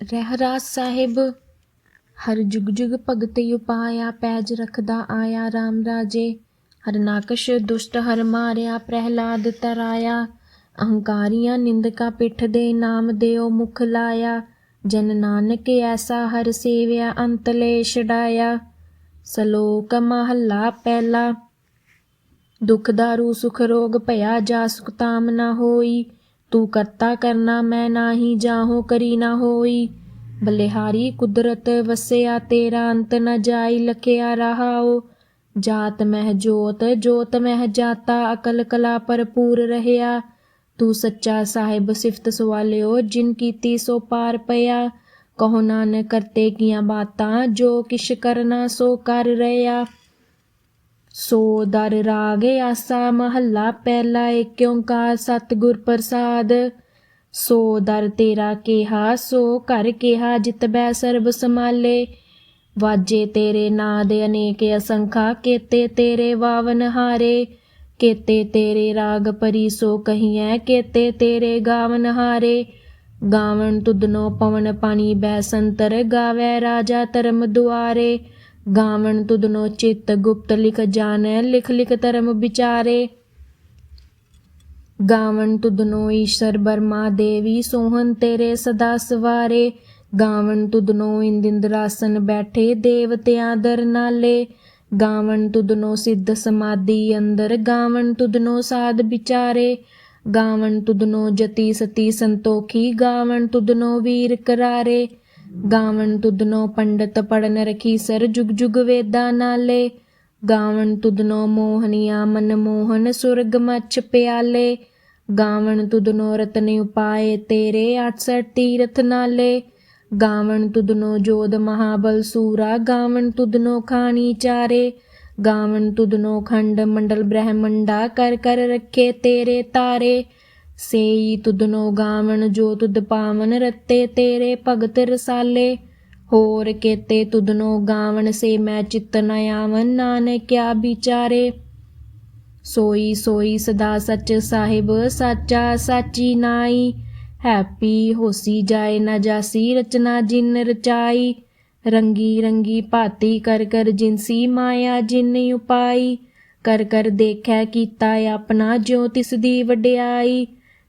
ਰਹਿਰਾਸ ਸਾਹਿਬ, ਹਰ ਜੁਗ ਜੁਗ ਭਗਤ ਉਪਾਇਆ ਪੈਜ ਰਖਦਾ ਆਇਆ RAM ਰਾਜੇ ਹਰਨਾਕਸ਼ ਦੁਸ਼ਟ ਹਰ ਮਾਰਿਆ, ਪ੍ਰਹਿਲਾਦ ਤਰਾਇਆ, ਅਹੰਕਾਰੀਆਂ ਨਿੰਦਕਾ ਪਿੱਠ ਦੇ ਨਾਮ ਦਿਓ ਮੁਖ ਲਾਇਆ, ਜਨ ਨਾਨਕ ਐਸਾ ਹਰ ਸੇਵਿਆ ਅੰਤਲੇ ਛਡਾਇਆ ਸਲੋਕ ਮਹੱਲਾ ਪਹਿਲਾ, ਦੁਖ ਦਾਰੂ ਸੁਖ ਰੋਗ ਭਇਆ ਜਾ ਸੁਖ ਤਾਮ ਨਾ ਹੋਈ ਤੂੰ ਕਰਤਾ ਕਰਨਾ ਮੈਂ ਨਾਹੀ ਜਾਹੋ, ਕਰੀ ਨਾ ਹੋਈ। ਬਲਿਹਾਰੀ ਕੁਦਰਤ ਵਸਿਆ, ਤੇਰਾ ਅੰਤ ਨ ਜਾਈ, ਲਖਿਆ ਰਹਾਓ ਜਾਤ ਮਹਿ ਜੋਤ ਜੋਤ ਮਹਿ ਜਾਤਾ, ਅਕਲ ਕਲਾ ਭਰਪੂਰ ਰਹਿਆ। ਤੂੰ ਸੱਚਾ ਸਾਹਿਬ ਸਿਫਤ ਸਵਾਲਿਓ, ਜਿਨ ਕੀਤੀ ਸੋ ਪਾਰ ਪਿਆ। ਕਹੋ ਨਾਨਕ, ਕਰਤੇ ਕੀਆਂ ਬਾਤਾਂ, ਜੋ ਕਿਛ ਕਰਨਾ ਸੋ ਕਰ ਰਿਆ ਸੋ ਦਰ ਰਾਗ ਆਸਾ, ਮਹੱਲਾ ਪਹਿਲਾ ਏਕ ਓੰਕਾਰ ਸਤਿਗੁਰ ਪ੍ਰਸਾਦ। ਸੋ ਦਰ ਤੇਰਾ ਕਿਹਾ, ਸੋ ਘਰ ਕਿਹਾ, ਜਿਤ ਬੈ ਸਰਬ ਸਮਾਲੇ ਵਾਜੇ ਤੇਰੇ ਨਾਂ ਦੇ ਅਨੇਕ ਅਸੰਖਾ, ਕੇਤੇ ਤੇਰੇ ਵਾਵਨ ਹਾਰੇ। ਕੇਤੇ ਤੇਰੇ ਰਾਗ ਪਰੀ ਸੋ ਕਹੀਐ, ਕੇਤੇ ਤੇਰੇ ਗਾਵਨ ਹਾਰੇ। ਗਾਵਨ ਤੁਧਨੋ ਪਵਨ ਪਾਣੀ ਬੈ ਸੰਤਰ ਗਾਵੇ ਰਾਜਾ ਧਰਮ ਦੁਆਰੇ। ਗਾਵਣ ਤੁਧਨੋ ਚਿਤ ਗੁਪਤ ਲਿਖ ਜਾਣੈ, ਲਿਖ ਲਿਖ ਧਰਮ ਵਿਚਾਰੇ। ਗਾਵਨ ਤੁਧਨੋ ਈਸ਼ਰ ਬਰਮਾ ਦੇਵੀ, ਸੋਹਣ ਤੇਰੇ ਸਦਾ ਸਵਾਰੇ। ਗਾਵਣ ਤੁਧਨੋ ਇੰਦਿੰਦਰਾਸਨ ਬੈਠੇ ਦੇਵਤਿਆਂ ਦਰ ਨਾਲੇ। ਗਾਵਣ ਤੁਧਨੋ ਸਿੱਧ ਸਮਾਧੀ ਅੰਦਰ, ਗਾਵਣ ਤੁਧਨੋ ਸਾਧ ਵਿਚਾਰੇ। ਗਾਵਣ ਤੁਧਨੋ ਜਤੀ ਸਤੀ ਸੰਤੋਖੀ, ਗਾਵਣ ਤੁਧਨੋ ਵੀਰ ਕਰਾਰੇ। ਗਾਵਣ ਤੁਧਨੋ ਪੰਡਤ ਪੜਨ ਰਖੀ ਸਰ ਜੁਗ ਜੁਗ ਵੇਦਾਂ ਨਾਲੇ। ਗਾਵਣ ਤੁਧਨੋ ਮੋਹਨੀਆ ਮਨ ਮੋਹਨ ਸੁਰਗ ਮਛ ਪਿਆਲੇ। ਗਾਵਨ ਤੁਧਨੋ ਰਤਨ ਉਪਾਏ ਤੇਰੇ 68 ਤੀਰਥ ਨਾਲੇ। ਗਾਵਣ ਤੁਧਨੋ ਜੋਦ ਮਹਾਬਲ ਸੂਰਾ, ਗਾਵਣ ਤੁਧਨੋ ਖਾਣੀ ਚਾਰੇ। ਗਾਵਣ ਤੁਧਨੋ ਖੰਡ ਮੰਡਲ ਬ੍ਰਹਮੰਡਾ ਕਰ ਕਰ ਰੱਖੇ ਤੇਰੇ ਤਾਰੇ। ਸੇਈ ਤੁਧਨੋ ਗਾਵਣ, ਜੋ ਤੁਧ ਪਾਵਨ, ਰਤੇ ਤੇਰੇ ਭਗਤ ਰਸਾਲੇ। ਹੋਰ ਕੇਤੇ ਤੁਧਨੋ ਗਾਵਣ, ਸੇ ਮੈਂ ਚਿਤ ਨ ਆਵਨ ਨਾਨਕ ਕਿਆ ਵਿਚਾਰੇ। ਸੋਈ ਸੋਈ ਸਦਾ ਸੱਚ ਸਾਹਿਬ, ਸਾਚਾ ਸਾਚੀ ਨਾਈ। ਹੈਪੀ ਹੋਸੀ ਜਾਏ ਨਾ ਜਾਸੀ, ਰਚਨਾ ਜਿਨ ਰਚਾਈ। ਰੰਗੀ ਰੰਗੀ ਭਾਤੀ ਕਰ ਕਰ ਜਿਨਸੀ ਮਾਇਆ, ਜਿਨ ਉਪਾਈ। ਕਰ ਕਰ ਦੇਖੈ ਕੀਤਾ ਆਪਣਾ ਜਿਉ ਤਿਸ ਦੀ ਵਡਿਆਈ।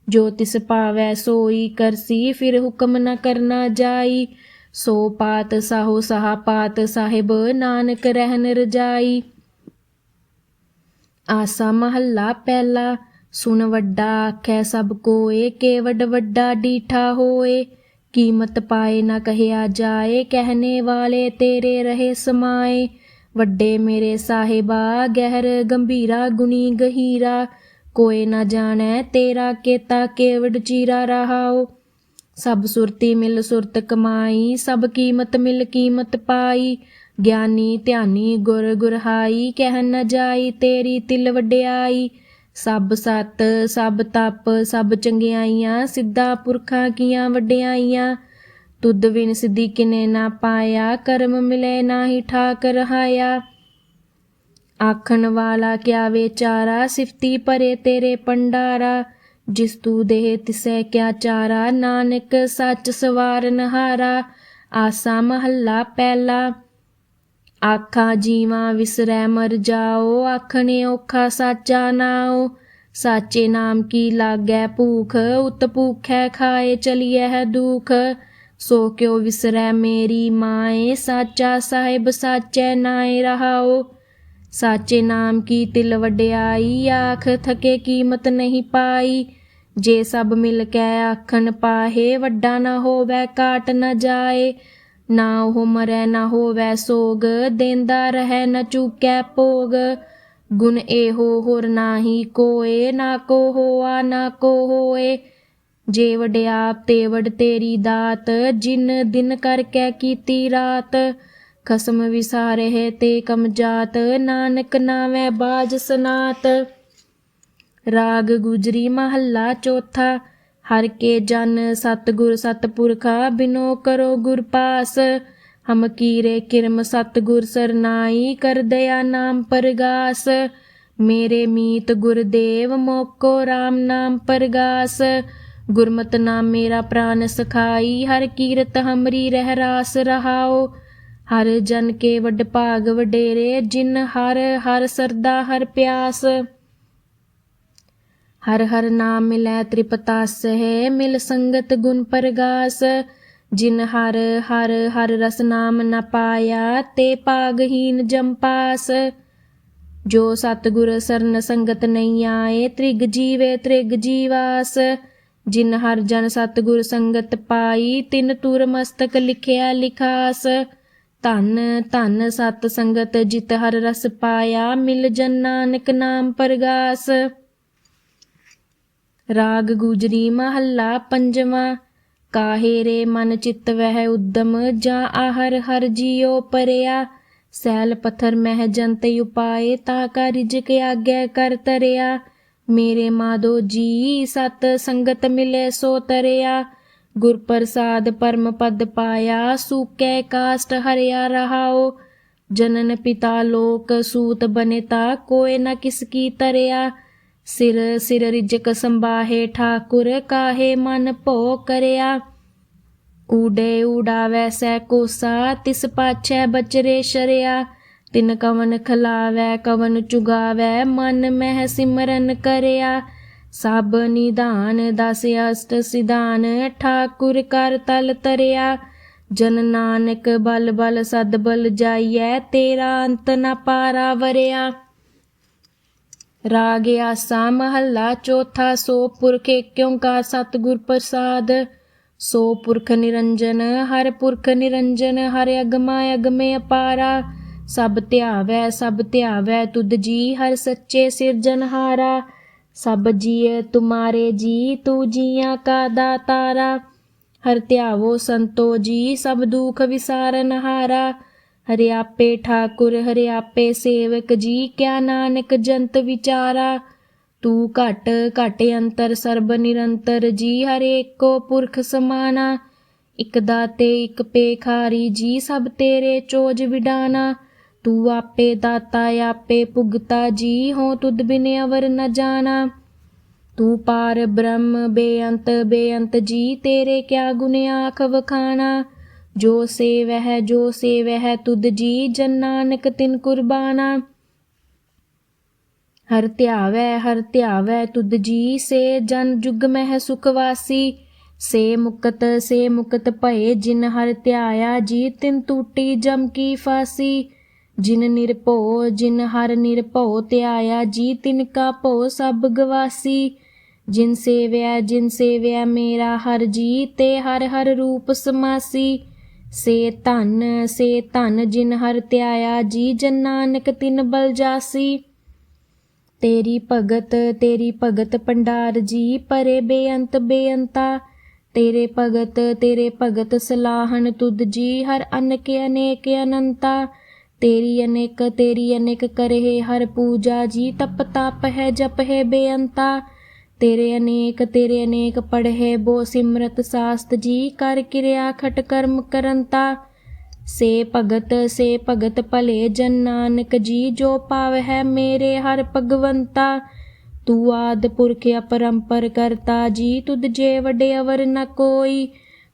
ਜੋ ਤਿਸ ਭਾਵੈ ਸੋਈ ਕਰਸੀ, ਫਿਰ ਹੁਕਮ ਨ ਕਰਨਾ ਜਾਈ। ਸੋ ਪਾਤ ਸਾਹੋ ਸਾਹ ਪਾਤ ਸਾਹਿਬ, ਨਾਨਕ ਰਹਿਨ ਰਜਾਈ। ਆਸਾ ਮਹੱਲਾ ਪਹਿਲਾ ਸੁਨ ਵੱਡਾ ਆਖੈ ਸਭ ਕੋਏ ਕੇ ਵੱਡ ਵੱਡਾ ਡੀਠਾ ਹੋਏ। ਕੀਮਤ ਪਾਏ ਨਾ ਕਹਿਆ ਜਾਏ, ਕਹਿਨੇ ਵਾਲੇ ਤੇਰੇ ਰਹੇ ਸਮਾਏ। ਵੱਡੇ ਮੇਰੇ ਸਾਹਿਬਾ, ਗਹਿਰ ਗੰਭੀਰਾ ਗੁਣੀ ਗਹੀਰਾ। ਕੋਏ ਨਾ ਜਾਣੈ ਤੇਰਾ ਕੇਤਾ ਕੇਵਡ ਚੀਰਾ ਰਹਾਓ ਸਭ ਸੁਰਤੀ ਮਿਲ ਸੁਰਤ ਕਮਾਈ, ਸਭ ਕੀਮਤ ਮਿਲ ਕੀਮਤ ਪਾਈ। ਗਿਆਨੀ ਧਿਆਨੀ ਗੁਰ ਗੁਰਹਾਈ, ਕਹਿ ਨ ਜਾਈ ਤੇਰੀ ਤਿਲ ਵਡਿਆਈ। ਸਭ ਸਤ, ਸਭ ਤਪ, ਸਭ ਚੰਗਿਆਈਆਂ, ਸਿੱਧਾ ਪੁਰਖਾਂ ਕੀਆਂ ਵਡਿਆਈਆਂ। ਤੁਧ ਵਿਨ ਸਿੱਧੀ ਕਿਨੇ ਨਾ ਪਾਇਆ, ਕਰਮ ਮਿਲੇ ਨਾਹੀ ਠਾਕ ਰਹਾਇਆ ਆਖਣ ਵਾਲਾ ਕਿਆ ਵਿਚਾਰਾ? ਸਿਫਤੀ ਭਰੇ ਤੇਰੇ ਪੰਡਾਰਾ ਜਿਸ ਤੂ ਦੇ ਤਿਸੈ ਕਿਆ ਚਾਰਾ? ਨਾਨਕ ਸੱਚ ਸਵਾਰਨ ਹਾਰਾ ਆਸਾ ਮਹੱਲਾ ਪਹਿਲਾ। ਆਖਾਂ ਜੀਵਾਂ ਵਿਸਰੈ ਮਰ ਜਾਓ। ਆਖਣੇ ਔਖਾ ਸਾਚਾ ਨਾਓ ਸਾਚੇ ਨਾਮ ਕੀ ਲਾਗੈ ਭੂਖ? ਉਤ ਭੂਖੈ ਖਾਏ ਚਲੀਐ ਹੈ ਦੁਖ। ਸੋ ਕਿਉ ਵਿਸਰੈ ਮੇਰੀ ਮਾਏ? ਸਾਚਾ ਸਾਹਿਬ ਸਾਚੈ ਨਾਏ ਰਹਾਓ ਸਾਚੇ ਨਾਮ ਕੀ ਤਿਲ ਵਡਿਆਈ? ਆਖ, ਥਕੇ ਕੀਮਤ ਨਹੀਂ ਪਾਈ। ਜੇ ਸਭ ਮਿਲ ਕੇ ਆਖਣ ਪਾਹੇ, ਵੱਡਾ ਨਾ ਹੋਵੇ, ਕਾਟ ਨਾ ਜਾਏ। ਨਾ ਉਹ ਮਰੈ, ਨਾ ਹੋਵੇ ਸੋਗ, ਦੇਂਦਾ ਰਹਿ, ਨਾ ਚੁਕੈ ਭੋਗ। ਗੁਣ ਇਹੋ ਹੋਰ ਨਾਹੀ ਕੋਏ, ਨਾ ਕੋ ਹੋਆ, ਨਾ ਕੋ ਹੋਏ। ਜੇ ਵਡਿਆਪ ਤੇ ਵਡ ਤੇਰੀ ਦਾਤ, ਜਿਨ ਦਿਨ ਕਰਕੇ ਕੀਤੀ ਰਾਤ। ਖਸਮ ਵਿਸਾਰੇ ਤੇ ਕਮ ਜਾਤ, ਨਾਨਕ ਨਾਵੇਂ ਬਾਜ ਸਨਾਤ। ਰਾਗ ਗੁਜਰੀ ਮਹੱਲਾ ਚੌਥਾ, ਹਰ ਕੇ ਜਨ ਸਤਗੁਰ ਸਤਪੁਰਖਾ, ਬਿਨੋ ਕਰੋ ਗੁਰ ਪਾਸ। ਹਮ ਕੀਰੇ ਕਿਰਮ ਸਤਗੁਰ ਸਰਨਾਈ, ਕਰ ਦਇਆ ਨਾਮ ਪਰਗਾਸ। ਮੇਰੇ ਮੀਤ ਗੁਰਦੇਵ, ਮੋਕੋ RAM ਨਾਮ ਪਰਗਾਸ। ਗੁਰਮਤ ਨਾਮ ਮੇਰਾ ਪ੍ਰਾਨ ਸਖਾਈ, ਹਰ ਕੀਰਤ ਹਮਰੀ ਰਹਿ ਰਾਸ ਰਹਾਓ। ਹਰ ਜਨ ਕੇ ਵੱਡ ਭਾਗ ਵਡੇਰੇ, ਜਿਨ ਹਰ ਹਰ ਸਰਦਾ, ਹਰ ਪਿਆਸ। ਹਰ ਹਰ ਨਾਮ ਮਿਲੈ ਤ੍ਰਿਪਤਾਸ ਹੈ ਮਿਲ ਸੰਗਤ ਗੁਣ ਪਰਗਾਸ। ਜਿਨ ਹਰ ਹਰ ਹਰ ਰਸ ਨਾਮ ਨ ਪਾਇਆ, ਤੇ ਪਾਗਹੀਨ ਜੰਪਾਸ ਜੋ ਸਤਿਗੁਰ ਸਰਨ ਸੰਗਤ ਨਹੀਂ ਆਏ, ਤ੍ਰਿਗ ਜੀਵੇ ਤ੍ਰਿਗ ਜੀਵਾਸ। ਜਿਨ ਹਰ ਜਨ ਸਤਿਗੁਰ ਸੰਗਤ ਪਾਈ, ਤਿਨ ਤੁਰ ਮਸਤਕ ਲਿਖਿਆ ਲਿਖਾਸ। ਧਨ ਧਨ ਸਤ ਸੰਗਤ ਜਿਤ ਹਰ ਰਸ ਪਾਇਆ, ਮਿਲ ਜਨ ਨਾਨਕ ਨਾਮ ਪਰਗਾਸ। ਰਾਗ ਗੁਜਰੀ ਮਹੱਲਾ ਪੰਜਵਾਂ, ਕਾਹੇ ਰੇ ਮਨ ਚਿਤ ਵਹਿ ਉਦਮ, ਜਾਂ ਆਹਰ ਹਰ ਜੀਉ ਪਰਿਆ। ਸੈਲ ਪਥਰ ਮਹਿ ਜੰਤ ਉਪਾਏ, ਤਾ ਕਾ ਰਿਜਕ ਆਗੈ ਕਰ ਤਰਿਆ। ਮੇਰੇ ਮਾਦੋ ਜੀ, ਸਤ ਸੰਗਤ ਮਿਲੇ ਸੋ ਤਰਿਆ। ਗੁਰ ਪ੍ਰਸਾਦ ਪਰਮ ਪਦ ਪਾਇਆ, ਸੂਕੈ ਕਾਸਟ ਹਰਿਆ ਰਹਾਓ ਜਨਨ ਪਿਤਾ ਲੋਕ ਸੂਤ ਬਨੇਤਾ, ਕੋਇ ਨ ਕਿਸ ਕੀ ਤਰਿਆ। ਸਿਰ ਸਿਰ ਰਿਜਕ ਸੰਬਾਹੇ ਠਾਕੁਰ, ਕਾਹੇ ਮਨ ਭੋ ਕਰਿਆ। ਊਡੇ ਊਡਾਵੈ ਸੈ ਕੋਸਾ, ਤਿਸ ਪਾਛੈ ਬਚਰੇ ਸ਼ਰਿਆ। ਤਿਨ ਕਵਨ ਖਲਾਵੈ, ਕਵਨ ਚੁਗਾਵੈ, ਮਨ ਮਹਿ ਸਿਮਰਨ ਕਰਿਆ। ਸਭ ਨਿਧਾਨ ਦਸ ਅਸ਼ਟ ਸਿਧਾਨ, ਠਾਕੁਰ ਕਰ ਤਲ ਤਰਿਆ। ਜਨ ਨਾਨਕ ਬਲ ਬਲ ਸਦ ਬਲ ਜਾਈਐ, ਤੇਰਾ ਅੰਤ ਨ ਪਾਰਾ ਵਰਿਆ। ਰਾਗ ਆਸਾ ਮਹੱਲਾ ਚੌਥਾ, ਸੋ ਪੁਰਖ ਕਾ ਸਤਿਗੁਰ ਪ੍ਰਸਾਦ। ਸੋ ਪੁਰਖ ਨਿਰੰਜਨ, ਹਰ ਪੁਰਖ ਨਿਰੰਜਨ, ਹਰ ਅਗਮਾ ਅਗਮੇ ਅਪਾਰਾ। ਸਭ ਧਿਆਵੈ ਸਭ ਧਿਆਵੈ ਤੁਧ ਜੀ, ਹਰ ਸੱਚੇ ਸਿਰਜਨਹਾਰਾ ਸਭ ਜੀਏ ਤੁਮਾਰੇ ਜੀ, ਤੂ ਜੀਆਂ ਕਾ ਦਾਤਾਰਾ। ਹਰ ਧਿਆਵੋ ਸੰਤੋ ਜੀ, ਸਭ ਦੁਖ ਵਿਸਾਰਨ ਹਾਰਾ। ਹਰਿ ਆਪੇ ਠਾਕੁਰ, ਹਰਿ ਆਪੇ ਸੇਵਕ ਜੀ, ਕਿਆ ਨਾਨਕ ਜੰਤ ਵਿਚਾਰਾ। ਤੂੰ ਘਟ ਘਟ ਅੰਤਰ, ਸਰਬ ਨਿਰੰਤਰ ਜੀ, ਹਰੇ ਹਰੇਕੋ ਪੁਰਖ ਸਮਾਨਾ। ਇਕ ਦਾਤੇ, ਇਕ ਪੇਖਾਰੀ ਜੀ, ਸਭ ਤੇਰੇ ਚੋਜ ਵਿਡਾਨਾ। ਤੂੰ ਆਪੇ ਦਾਤਾ, ਆਪੇ ਭੁਗਤਾ ਜੀ ਹੋ ਤੁਧ ਬਿਨ ਅਵਰ ਨ ਜਾਣਾ। ਤੂੰ ਪਾਰ ਬ੍ਰਹਮ, ਬੇਅੰਤ ਬੇਅੰਤ, ਜੀ ਤੇਰੇ ਕਿਆ ਗੁਣ ਆਖ ਵਖਾਣਾ। ਜੋ ਸੇਵਹਿ ਜੋ ਸੇਵਹਿ, ਤੁਧ ਜੀ ਜਨ ਨਾਨਕ ਤਿਨ ਕੁਰਬਾਨਾ। ਹਰ ਧਿਆਵੈ ਹਰ ਧਿਆਵੈ, ਤੁਧ ਜੀ ਸੇ ਜਨ ਜੁਗ ਮਹਿ ਸੁਖ ਵਾਸੀ। ਸੇ ਮੁਕਤ ਸੇ ਮੁਕਤ ਭਏ ਜਿਨ ਹਰ ਧਿਆਇਆ, ਜੀ ਤਿਨ ਟੂਟੀ ਜਮ ਕੀ ਫਾਸੀ। ਜਿਨ ਨਿਰਭਉ, ਜਿਨ ਹਰ ਨਿਰਭਉ ਧਿਆਇਆ ਜੀ ਤਿਨ ਕਾ ਭਉ, ਸਭ ਗਵਾਸੀ। ਜਿਨ ਸੇਵਿਆ ਜਿਨ ਸੇਵਿਆ ਮੇਰਾ ਹਰ ਜੀ, ਤੇ ਹਰ ਹਰ ਰੂਪ ਸਮਾਸੀ। ਸੇ ਧਨ ਸੇ ਧਨ ਜਿਨ ਹਰ ਧਿਆਇਆ ਜੀ, ਜਨ ਨਾਨਕ ਤਿਨ ਬਲ ਜਾਸੀ। ਤੇਰੀ ਭਗਤ ਤੇਰੀ ਭਗਤ ਪੰਡਾਰ ਜੀ, ਪਰੇ ਬੇਅੰਤ ਬੇਅੰਤਾ। ਤੇਰੇ ਭਗਤ ਤੇਰੇ ਭਗਤ ਸਲਾਹਣ ਤੁਧ ਜੀ, ਹਰ ਅਨਕ ਅਨੇਕ ਅਨੰਤਾ। ਤੇਰੀ ਅਨੇਕ ਤੇਰੀ ਅਨੇਕ ਕਰਹਿ, ਹਰ ਪੂਜਾ ਜੀ ਤਪ ਤਪ ਹੈ, ਜਪ ਹੈ ਬੇਅੰਤਾ। ਤੇਰੇ ਅਨੇਕ ਤੇਰੇ ਅਨੇਕ ਪੜ੍ਹੇ ਬੋ ਸਿਮਰਤ ਸਾਸਤ ਜੀ, ਕਰ ਕਿਰਿਆ ਖਟ ਕਰਮ ਕਰੰਤਾ। ਸੇ ਭਗਤ ਸੇ ਭਗਤ ਭਲੇ, ਜਨ ਨਾਨਕ ਜੀ, ਜੋ ਪਾਵ ਹੈ ਮੇਰੇ ਹਰ ਭਗਵੰਤਾ। ਤੂੰ ਆਦ ਪੁਰਖ ਅਪਰੰਪਰ ਕਰਤਾ ਜੀ, ਤੁਧ ਜੇ ਵਡੇ ਅਵਰ ਨ ਕੋਈ।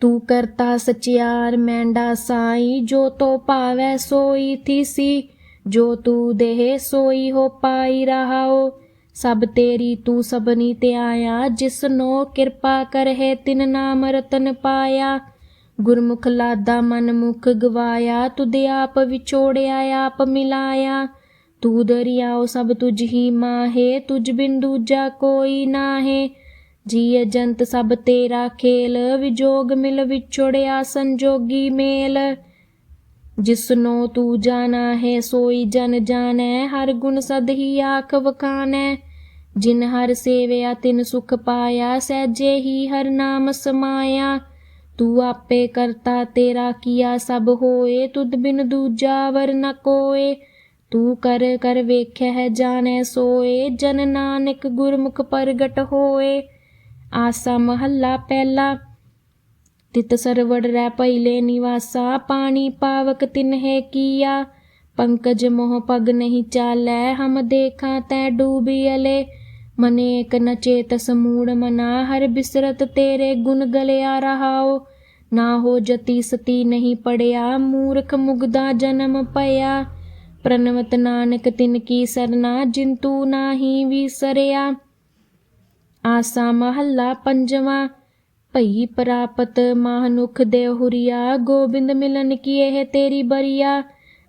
ਤੂੰ ਕਰਤਾ ਸਚਿਆਰ ਮੈਂਡਾ ਸਾਈ, ਜੋ ਤੋ ਭਾਵੈ ਸੋਈ ਥੀਸੀ, ਜੋ ਤੂ ਦੇਹ ਸੋਈ ਹੋ ਪਾਈ ਰਹਾਓ। ਸਭ ਤੇਰੀ ਤੂੰ ਸਭਨੀ ਤੇ ਜਿਸਨੋ ਕਿਰਪਾ ਕਰਹਿ ਤਿਨ ਨਾਮ ਰਤਨ ਪਾਇਆ। ਗੁਰਮੁਖ ਲਾਦਾ ਮਨ ਮੁਖ ਗਵਾਇਆ, ਤੁਧ ਆਪ ਵਿਛੋੜਿਆ, ਆਪ ਮਿਲਾਇਆ। ਤੂੰ ਦਰਿਆਓ ਸਭ ਤੁਝ ਹੀ ਮਾਹੇ, ਤੁਝ ਬਿਨ ਦੂਜਾ ਕੋਈ ਨਾਹੇ। ਜੀਅ ਜੰਤ ਸਭ ਤੇਰਾ ਖੇਲ, ਵਿਜੋਗ ਮਿਲ ਵਿਛੋੜਿਆ ਸੰਜੋਗੀ ਮੇਲ। ਜਿਸਨੋ ਤੂੰ ਜਾਣਾ ਹੈ, ਸੋਈ ਜਨ ਜਾਣੈ, ਹਰ ਗੁਣ ਸਦ ਹੀ ਆਖ ਵਖਾਨੈ ਜਿਨ ਹਰ ਸੇਵਿਆ, ਤਿਨ ਸੁਖ ਪਾਇਆ, ਸਹਿਜੇ ਹੀ ਹਰ ਨਾਮ ਸਮਾਇਆ। ਤੂੰ ਆਪੇ ਕਰਤਾ ਤੇਰਾ ਕੀਆ ਸਭ ਹੋਏ, ਤੁਧ ਬਿਨ ਦੂਜਾ ਵਰ ਨ ਕੋਏ। ਤੂੰ ਕਰ ਕਰ ਵੇਖਿਆ ਹੈ ਜਾਣੈ ਸੋਏ, ਜਨ ਨਾਨਕ ਗੁਰਮੁਖ ਪ੍ਰਗਟ ਹੋਏ। ਆਸਾ ਮਹੱਲਾ ਪਹਿਲਾ। ਤਿਤ ਸਰਵੜ ਰਹਿ ਪਹਿਲੇ ਨਿਵਾਸਾ, ਪਾਣੀ ਪਾਵਕ ਤਿਨਹਿ ਕੀਆ। ਪੰਕਜ ਮੋਹ ਪਗ ਨਹੀਂ ਚਾਲੈ, ਹਮ ਦੇਖਾਂ ਤੈ ਡੂਬੀ ਅਲੇ। ਮਨੇਕ ਨਚੇਤ ਸਮੂੜ ਮਨਾ, ਹਰ ਬਿਸਰਤ ਤੇਰੇ ਗੁਣ ਗਲਿਆ ਰਹਾਓ ਨਾ ਹੋ ਜਤੀ ਸਤੀ ਨਹੀਂ ਪੜਿਆ, ਮੂਰਖ ਮੁਗਦਾ ਜਨਮ ਪਇਆ ਪ੍ਰਨਵਤ ਨਾਨਕ ਤਿਨ ਕੀ ਸਰਨਾ, ਜਿੰਤੂ ਨਾਹੀ ਵਿਸਰਿਆ ਆਸਾ ਮਹੱਲਾ ਪੰਜਵਾਂ। ਭਈ ਪ੍ਰਾਪਤ ਮਾਹਨੁਖ ਦੇ ਗੋਬਿੰਦ ਮਿਲਨ ਕੀ ਇਹ ਤੇਰੀ ਬਰੀਆ?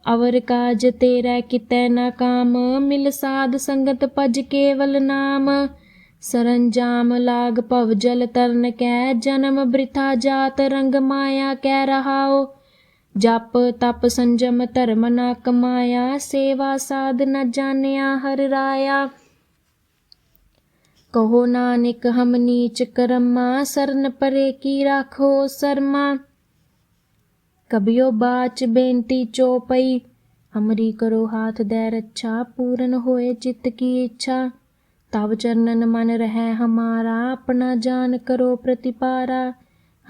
ਅਵਰ ਕਾਜ ਤੇਰਾ ਕਿਤੈ ਨਾ ਕਾਮ, ਮਿਲ ਸਾਧ ਸੰਗਤ ਭਜ ਕੇਵਲ ਨਾਮ। ਸਰੰਜਾਮ ਲਾਗ ਭਵ ਜਲ ਤਰਨ ਕੈ, ਜਨਮ ਬ੍ਰਿਥਾ ਜਾਤ ਰੰਗ ਮਾਇਆ ਕਹਿ ਰਹਾਓ ਜਪ ਤਪ ਸੰਜਮ ਧਰਮ ਨਾ ਕਮਾਇਆ, ਸੇਵਾ ਸਾਧ ਨ ਜਾਣਿਆ ਹਰ ਰਾਇਆ। ਕਹੋ ਨਾਨਕ, ਹਮ ਨੀਚ ਕਰਮਾ, ਸਰਨ ਪਰੇ ਕੀ ਰਾਖੋ ਸਰਮਾ। ਕਬਿਓ ਬਾਚ ਬੇਨਤੀ ਚੋਪਈ ਹਮਰੀ ਕਰੋ ਹਾਥ ਦੇ ਰੱਛਾ, ਪੂਰਨ ਹੋਏ ਚਿੱਤ ਕੀ ਇੱਛਾ। ਤਵ ਚਰਨਨ ਮਨ ਰਹਿ ਹਮਾਰਾ, ਆਪਣਾ ਜਾਨ ਕਰੋ ਪ੍ਰਤਿਪਾਰਾ।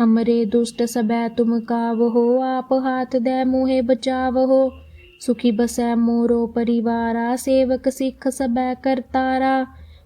ਹਮਰੇ ਦੁਸ਼ਟ ਸਬੈ ਤੁਮ ਕਾਵਹੋ ਆਪ ਹਾਥ ਦੇ ਮੋਹਿ ਬਚਾਵਹੋ ਸੁਖੀ ਬਸੈ ਮੋਰੋ ਪਰਿਵਾਰਾ, ਸੇਵਕ ਸਿੱਖ ਸਬੈ ਕਰਤਾਰਾ।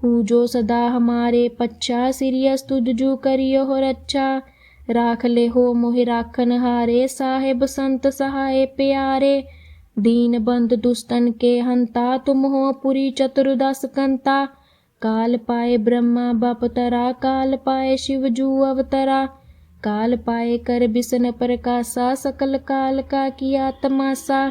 ਹੂ ਜੋ ਸਦਾ ਹਮਾਰੇ ਪੱਛਾ ਸਿਰਿਯਸ ਤੁਧ ਜੂ ਕਰਿਓ ਹੋ ਰੱਛਾ ਰਾਖ ਲੈ ਹੋ ਮੋਹਿ ਰਾਖਨ ਹਾਰੇ ਸਾਹਿਬ ਸੰਤ ਸਹਾਏ ਪਿਆਰੇ ਦੀਨ ਬੰਦ ਦੁਸਤਨ ਕੇ ਹੰਤਾ ਤੁਮ ਹੋ ਪੁਰੀ ਚਤੁਰਦਸ ਕੰਤਾ ਕਾਲ ਪਾਏ ਬ੍ਰਹਮਾ ਬਪਤਰਾ ਕਾਲ ਪਾਏ ਸ਼ਿਵ ਜੂ ਅਵਤਰਾ ਕਾਲ ਪਾਏ ਕਰ ਬਿਸਨ ਪ੍ਰਕਾਸ਼ਾ ਸਕਲ ਕਾਲ ਕਾ ਕੀਆ ਤਮਾਸਾ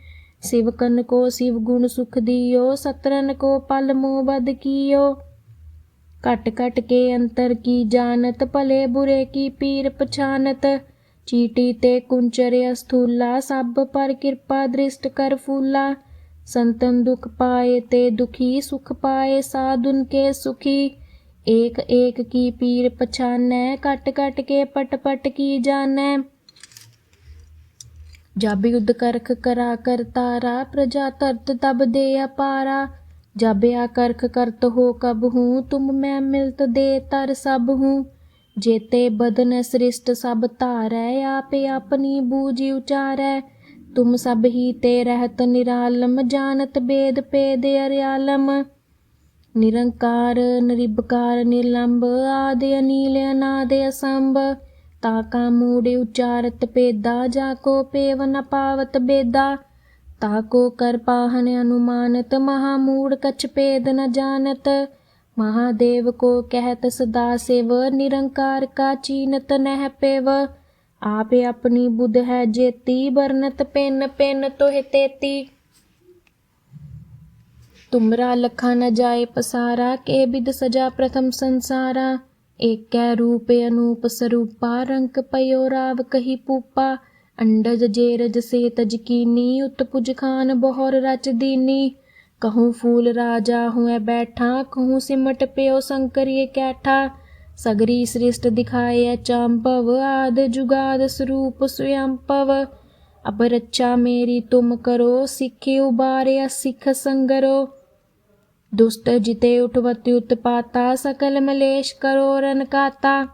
ਸਿਵਕਨ ਕੋ ਸਿਵ ਗੁਣ ਸੁਖ ਦਿਓ ਸਤਰਨ ਕੋ ਪਲ ਮੋਹ ਬਦ ਕੀਓ ਕਟ ਕਟ ਕੇ ਅੰਤਰ ਕੀ ਜਾਣਤ ਭਲੇ ਬੁਰੇ ਕੀ ਪੀਰ ਪਛਾਨਤ ਚੀਟੀ ਤੇ ਕੁੰਚਰ ਅਸਥੂਲਾ ਸਭ ਪਰ ਕਿਰਪਾ ਦ੍ਰਿਸ਼ਟ ਕਰ ਫੂਲਾ ਸੰਤਨ ਦੁਖ ਪਾਏ ਤੇ ਦੁਖੀ ਸੁਖ ਪਾਏ ਸਾਧੁਨ ਕੇ ਸੁਖੀ ਏਕ ਏਕ ਕੀ ਪੀਰ ਪਛਾਨੈ ਕਟ ਕਟ ਕੇ ਪਟ ਪਟ ਕੀ ਜਾਣੈ ਜਬ ਯੁੱਧ ਕਰਖ ਕਰਾ ਕਰਤਾਰਾ ਪ੍ਰਜਾ ਤਰਤ ਤਬ ਦੇ ਅਪਾਰਾ। ਜਬ ਆ ਕਰਖ ਕਰਤ ਹੋ ਕਬ ਹੂੰ, ਤੁਮ ਮੈਂ ਮਿਲਤ ਦੇ ਤਰ ਸਭ ਹੂੰ। ਜੇਤੇ ਬਦਨ ਸ੍ਰਿਸ਼ਟ ਸਭ ਧਾਰੈ, ਆਪੇ ਆਪਣੀ ਬੂਝੀ ਉਚਾਰੈ। ਤੁਮ ਸਭ ਹੀ ਤੇ ਰਹਿਤ ਨਿਰਾਲਮ, ਜਾਣਤ ਬੇਦ ਪੇਦ ਅਰਿਆਲਮ। ਨਿਰੰਕਾਰ ਨਿਰਭਕਾਰ ਨਿਰਲੰਬ, ਆਦਿ ਅਨੀਲ, ਅਨਾਦ ਅਸੰਭ। ਤਾਕਾ ਮੂੜੇ ਉਚਾਰਤ ਪੇਦਾ ਜਾ ਕੋ ਪੇਵ ਨ ਪਾਵਤ ਬੇਦਾ ਤਾਕੋ ਕਰ ਪਾਹਨ ਅਨੁਮਾਨਤ, ਮਹਾ ਮੂੜ ਕਛ ਪੇਦ ਨ ਜਾਣਤ। ਮਹਾਦੇਵ ਕੋ ਕਹਿਤ ਸਦਾ ਸਿਵ, ਨਿਰੰਕਾਰ ਕਾ ਚੀਨਤ ਨਹਿ ਪੇਵ। ਆਪੇ ਆਪਣੀ ਬੁੱਧ ਹੈ ਜੇਤੀ ਬਰਨਤ ਪਿੰਨ ਪਿੰਨ ਤੋਹਿ ਤੇਤੀ। ਤੁਮਰਾ ਲਖਾ ਨ ਜਾਏ ਪਸਾਰਾ, ਕੇ ਬਿਦ ਸਜਾ ਪ੍ਰਥਮ ਸੰਸਾਰਾ। ਏਕੈ ਰੂਪ ਅਨੂਪ ਸਰੂਪਾ, ਰੰਕ ਪਇਓ ਰਾਵ ਕਹੀ ਪੂਪਾ। ਅੰਡਜ ਜੇਰਜ ਸੇ ਤਜ ਕੀਨੀ ਉਤਪੁਜ ਖਾਨ ਬਹੁਰ ਰਚ ਦੀਨੀ। ਕਹੂੰ ਫੂਲ ਰਾਜਾ ਹੁਐ ਬੈਠਾ, ਕਹੂੰ ਸਿਮਟ ਪਿਓ ਸੰਕਰੀਏ ਕੈਠਾ। ਸਗਰੀ ਸ੍ਰਿਸ਼ਟ ਦਿਖਾਏ ਚਾਂਪਵ ਆਦ ਜੁਗਾਦ ਸਰੂਪ ਸੁਯੰਪਵ। ਅਬ ਰੱਛਾ ਮੇਰੀ ਤੁਮ ਕਰੋ, ਸਿੱਖੇ ਉਬਾਰਿਆ, ਸਿੱਖ ਸੰਗਰੋ। ਦੁਸ਼ਟ ਜਿਤੇ ਉਠਵਤੀ ਉਤਪਾਤਾ ਸਕਲ ਮਲੇਸ਼ ਕਰੋ ਰਨ ਕਾਤਾ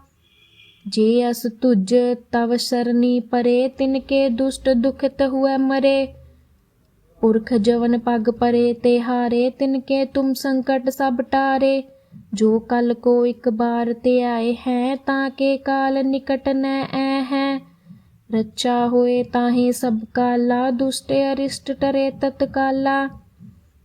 ਜੇ ਅਸ ਤੁਜ ਤਵ ਸਰਨੀ ਪਰੇ ਤਿਨਕੇ ਦੁਸ਼ਟ ਦੁਖਿਤ ਹੁਐ ਮਰੇ ਪੁਰਖ ਜਵਨ ਪਗ ਪਰੇ ਤੇ ਹਾਰੇ ਤਿਨਕੇ ਤੁਮ ਸੰਕਟ ਸਭ ਟਾਰੇ ਜੋ ਕਲ ਕੋ ਇੱਕ ਬਾਰ ਤੇ ਆਏ ਹੈ ਤਾਂ ਕੇ ਕਾਲ ਨਿਕਟ ਨ ਐ ਹੈ ਰੱਚਾ ਹੋਏ ਤਾਹੀ ਸਭ ਕਾਲਾ ਦੁਸ਼ਟ ਅਰਿਸ਼ਟ ਟਰੇ ਤਤਕਾਲਾ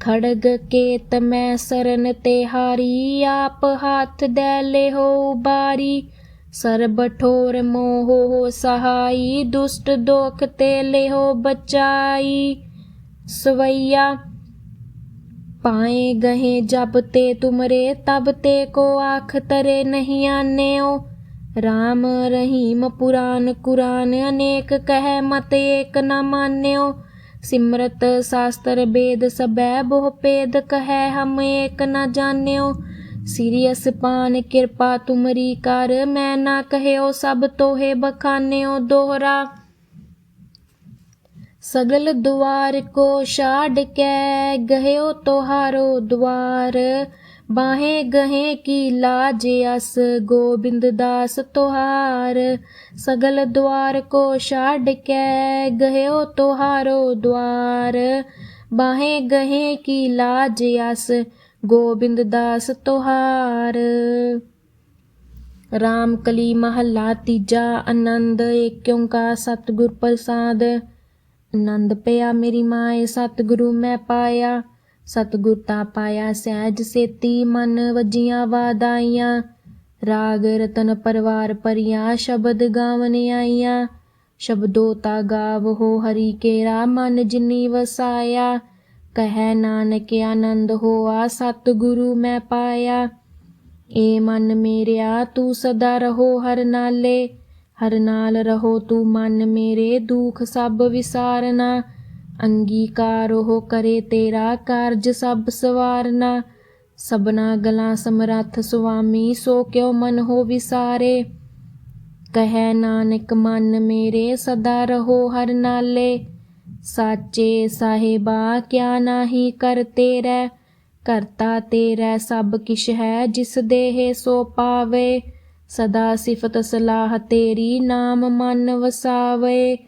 ਖੜਗ ਕੇਤ ਮੈਂ ਸਰਨ ਤੇ ਹਾਰੀ, ਆਪ ਹੱਥ ਦੇ ਲਿਹੋ ਬਾਰੀ। ਸਰਬ ਠੋਰ ਮੋਹ ਹੋ ਸਹਾਈ, ਦੁਸ਼ਟ ਦੋਖ ਤੇ ਲਿਹੋ ਬਚਾਈ। ਸਵਈਆ, ਪਾਏ ਗਹੇ ਜਬ ਤੇ ਤੁਮਰੇ, ਤਬ ਤੇ ਕੋ ਆਖ ਤਰੇ ਨਹੀਂ ਆਨੇਓ। ਰਾਮ ਰਹੀਮ ਪੁਰਾਨ ਕੁਰਾਨ, ਅਨੇਕ ਕਹਿ ਮਤ ਏਕ ਨਾ ਮਾਨਿਓ। ਸਿਮਰਤ ਸਾਸਤਰ ਬੇਦ ਸਬੈ ਬਹੁ ਪੇਦ ਕਹੈ ਹਮ ਏਕ ਨ ਜਾਣਿਓ। ਸਿਰੀ ਅਸਪਾਨ ਕਿਰਪਾ ਤੁਮਰੀ ਕਰ, ਮੈਂ ਨਾ ਕਹਿਓ ਸਭ ਤੋਹੇ ਬਖਾਨਿਓ ਦੋਹਰਾ। ਸਗਲ ਦੁਆਰ ਕੋ ਛਾੜ ਕੇ, ਗਹਿਓ ਤੁਹਾਰੋ ਦੁਆਰ। ਬਾਹੇ ਗਹੇ ਕੀ ਲਾਜ ਅਸ, ਗੋਬਿੰਦ ਦਾਸ ਤੁਹਾਰ। ਸਗਲ ਦਵਾਰ ਕੋ ਛੱਡ ਕੇ, ਗਹਿਓ ਤੁਹਾਰੋ ਦਵਾਰ ਬਾਹੇ ਗਹੇ ਕੀ ਲਾਜ ਅਸ, ਗੋਬਿੰਦ ਦਾਸ ਤੁਹਾਰ। ਰਾਮ ਕਲੀ ਮਹੱਲਾ ਤੀਜਾ ਆਨੰਦ, ਏਕਿਉਂ ਕਾ ਸਤਿਗੁਰ ਪ੍ਰਸਾਦ। ਆਨੰਦ ਪਿਆ ਮੇਰੀ ਮਾਏ, ਸਤਿਗੁਰੂ ਮੈਂ ਪਾਇਆ। ਸਤਿਗੁਰ ਤਾ ਪਾਇਆ ਸਹਿਜ ਸੇਤੀ, ਮਨ ਵਜੀਆਂ ਵਾਦਾਈਆਂ ਰਾਗ ਰਤਨ ਪਰਵਾਰ ਪਰਿਆ ਸ਼ਬਦ ਗਾਵਨ ਆਈਆਂ। ਸ਼ਬਦੋ ਤਾ ਗਾਵ ਹੋ ਕੇ ਕੇਰਾ, ਮਨ ਜਿਨੀ ਵਸਾਇਆ। ਕਹੈ ਨਾਨਕ ਆਨੰਦ ਹੋਆ, ਸਤਿਗੁਰੂ ਮੈਂ ਪਾਇਆ। ਏ ਮਨ ਮੇਰਿਆ, ਤੂੰ ਸਦਾ ਰਹੋ ਹਰ ਨਾਲੇ। ਹਰ ਨਾਲ ਰਹੋ ਤੂੰ ਮਨ ਮੇਰੇ, ਦੁਖ ਸਭ ਵਿਸਾਰਨਾ। ਅੰਗੀਕਾਰ ਉਹ ਕਰੇ ਤੇਰਾ ਕਾਰਜ ਸਭ ਸਵਾਰਨਾ ਸਬਨਾ ਗਲਾ ਸਮਰੱਥ ਸੁਆਮੀ, ਸੋ ਕਿਉ ਮਨ ਹੋ ਵਿਸਾਰੇ। ਕਹੈ ਨਾਨਕ, ਮਨ ਮੇਰੇ ਸਦਾ ਰਹੋ ਹਰ ਨਾਲੇ। ਸਾਚੇ ਸਾਹਿਬਾ, ਕਿਆ ਨਾਹੀ ਕਰ ਤੇਰੇ। ਕਰਤਾ ਤੇਰਾ ਸਭ ਕਿਛ ਹੈ, ਜਿਸ ਦੇਹ ਸੋ ਪਾਵੇ। ਸਦਾ ਸਿਫਤ ਸਲਾਹ ਤੇਰੀ ਨਾਮ ਮਨ ਵਸਾਵੇ।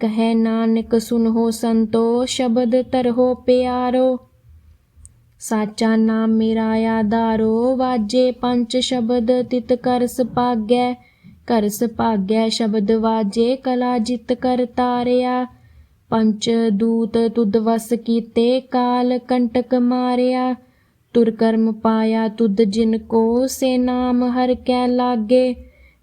ਕਹੈ ਨਾਨਕ ਸੁਨੋ ਸੰਤੋ ਸ਼ਬਦ ਤਰਹੋ ਪਿਆਰੋ। ਸਾਚਾ ਨਾਮ ਮੇਰਾ ਆਧਾਰੋ, ਵਾਜੇ ਪੰਜ ਸ਼ਬਦ ਤਿਤ ਕਰ ਸੁਭਾਗੈ ਕਰ ਸੁਭਾਗੈ ਸ਼ਬਦ ਵਾਜੇ, ਕਲਾ ਜਿਤ ਕਰ ਤਾਰਿਆ। ਪੰਚ ਦੂਤ ਤੁਧ ਵਸ ਕੀਤੇ, ਕਾਲ ਕੰਟਕ ਮਾਰਿਆ। ਤੁਰ ਕਰਮ ਪਾਇਆ ਤੁਧ ਜਿਨ ਕੋ, ਸੇ ਨਾਮ ਹਰ ਕੈ ਲਾਗੇ।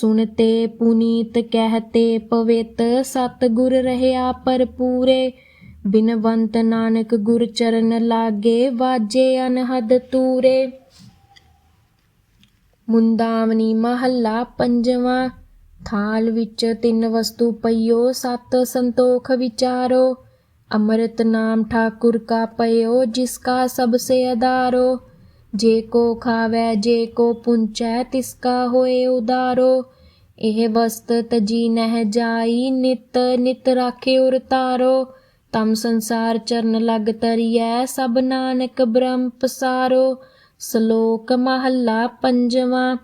ਸੁਨਤੇ ਪੁਨੀਤ ਕਹਤੇ, ਪਵਿੱਤ ਸਤ ਗੁਰ ਰਹਿਆ ਪਰ ਪੂਰੇ ਬਿਨਵੰਤ ਨਾਨਕ ਗੁਰ ਚਰਨ ਲਾਗੇ, ਵਾਜੇ ਅਨਹਦ ਤੂਰੇ। ਮੁੰਦਾਵਨੀ ਮਹੱਲਾ ਪੰਜਵਾਂ, ਥਾਲ ਵਿੱਚ ਤਿੰਨ ਵਸਤੂ ਪਈਓ, ਸਤ ਸੰਤੋਖ ਵਿਚਾਰੋ। ਅੰਮ੍ਰਿਤ ਨਾਮ ਠਾਕੁਰ ਕਾ ਪਇਓ, ਜਿਸ ਕਾ ਸਭ ਸੇ ਆਧਾਰੋ ਜੇ ਕੋ ਖਾਵੇ, ਜੇ ਕੋ ਪੁੰਚੈ, ਤਿਸ ਕਾ ਹੋਏ ਉਦਾਰੋ। ਇਹ ਵਸਤ ਤਜੀ ਨਹਿ ਜਾਈ, ਨਿਤ ਨਿਤ ਰਾਖੇ ਉਰ ਤਾਰੋ। ਤਮ ਸੰਸਾਰ ਚਰਨ ਲਗ ਤਰੀਐ, ਸਭ ਨਾਨਕ ਬ੍ਰਹਮ ਪਸਾਰੋ। ਸ਼ਲੋਕ ਮਹੱਲਾ ਪੰਜਵਾਂ,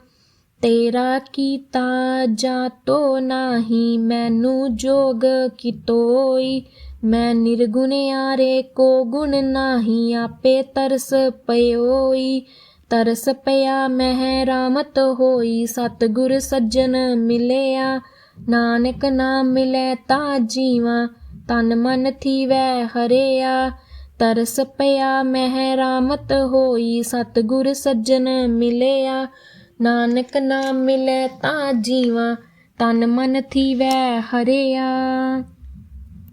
ਤੇਰਾ ਕੀਤਾ ਜਾਂ ਤੋ ਨਾਹੀ, ਮੈਨੂੰ ਜੋਗ ਕਿਤੋਈ। ਮੈਂ ਨਿਰਗੁਣਿਆਰੇ ਕੋ ਗੁਣ ਨਾਹੀ ਆਪੇ ਤਰਸ ਪਇਓਈ। ਤਰਸ ਪਿਆ ਮਹਿ ਰਾਮਤ ਹੋਈ, ਸਤਿਗੁਰ ਸੱਜਣ ਮਿਲਿਆ। ਨਾਨਕ ਨਾਮ ਮਿਲੈ ਤਾਂ ਜੀਵਾ, ਤਨ ਮਨ ਥੀਵੈ ਹਰਿਆ। ਤਰਸ ਪਿਆ ਮਹਿ ਰਾਮਤ ਹੋਈ, ਸਤਿਗੁਰ ਸੱਜਣ ਮਿਲਿਆ। ਨਾਨਕ ਨਾਮ ਮਿਲੈ ਤਾਂ ਜੀਵਾ, ਤਨ ਮਨ ਥੀਵੈ ਹਰਿਆ।